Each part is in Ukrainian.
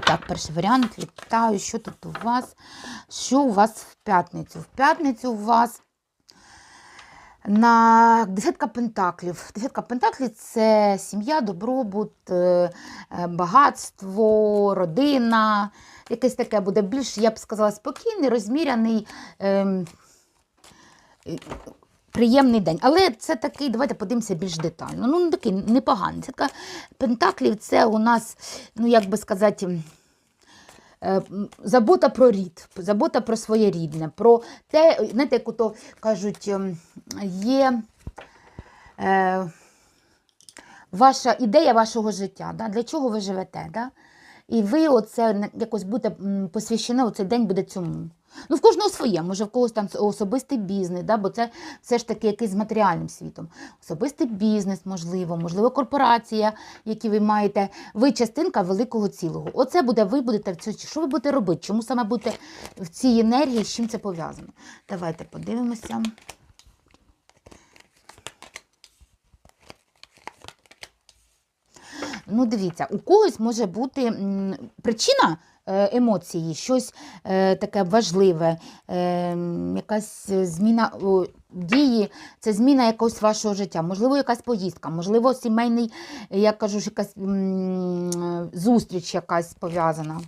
Так, перший варіант. Вітаю, що тут у вас? Що у вас в п'ятницю? В п'ятницю у вас на десятка пентаклів. Десятка пентаклів це сім'я, добробут, е, е, багатство, родина. Якесь таке буде більш, я б сказала, спокійний, розміряний. ем, Приємний день. Але це такий, давайте подивимося більш детально. Ну, не такий непоганий. Це така пентаклів це у нас, ну як би сказати, е, забота про рід, забота про своє рідне, про те, знаєте, як ото кажуть, ем, є е, ваша ідея вашого життя, да? для чого ви живете. Да? І ви оце якось будете посвящені, оцей день буде цьому. Ну, в кожного своє, може, в когось там особистий бізнес, да? бо це все ж таки якийсь з матеріальним світом. Особистий бізнес, можливо, можливо, корпорація, які ви маєте. Ви частинка великого цілого. Оце буде, ви будете. Що ви будете робити? Чому саме будете в цій енергії, з чим це пов'язано? Давайте подивимося. Ну, дивіться, у когось може бути причина е, емоції, щось е, таке важливе, е, якась зміна дії, це зміна якогось вашого життя, можливо, якась поїздка, можливо, сімейний, я кажу, якась зустріч якась пов'язана.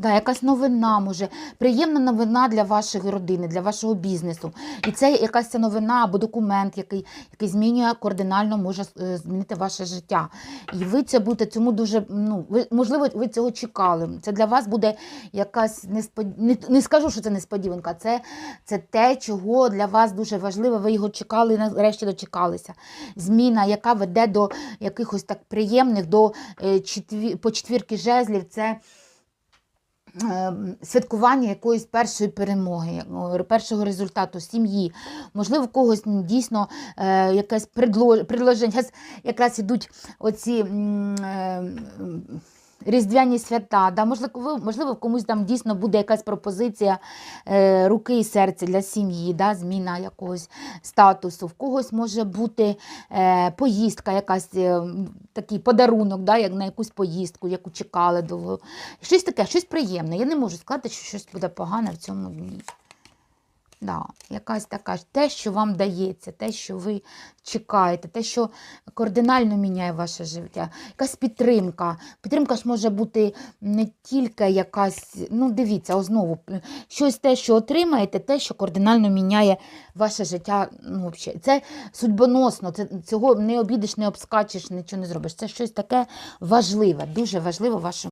Да, якась новина може, приємна новина для вашої родини, для вашого бізнесу. І це якась новина або документ, який, який змінює кардинально, може е, змінити ваше життя. І ви це будете цьому дуже, ну, ви, можливо, ви цього чекали. Це для вас буде якась неспод... не, не скажу, що це несподіванка, це, це те, чого для вас дуже важливо. Ви його чекали і нарешті дочекалися. Зміна, яка веде до якихось так приємних, до е, по четвірки жезлів. Це святкування якоїсь першої перемоги, першого результату сім'ї. Можливо, в когось дійсно е, якесь предло- предложення. Якраз, ідуть оці. Різдвяні свята, да, можливо, можливо, в комусь там дійсно буде якась пропозиція е, руки і серця для сім'ї, да, зміна якогось статусу. В когось може бути е, поїздка, якась е, такий подарунок, да, як на якусь поїздку, яку чекали довго. Щось таке, щось приємне. Я не можу сказати, що щось буде погане в цьому дні. Да, якась така ж- те, що вам дається, те, що ви чекаєте, те, що кардинально міняє ваше життя. Якась підтримка. Підтримка ж може бути не тільки якась, ну дивіться, знову щось те, що отримаєте, те, що кардинально міняє ваше життя. Ну, взагалі. Це судьбоносно, це, цього не обідеш, не обскачеш, нічого не зробиш. Це щось таке важливе, дуже важливе в вашому.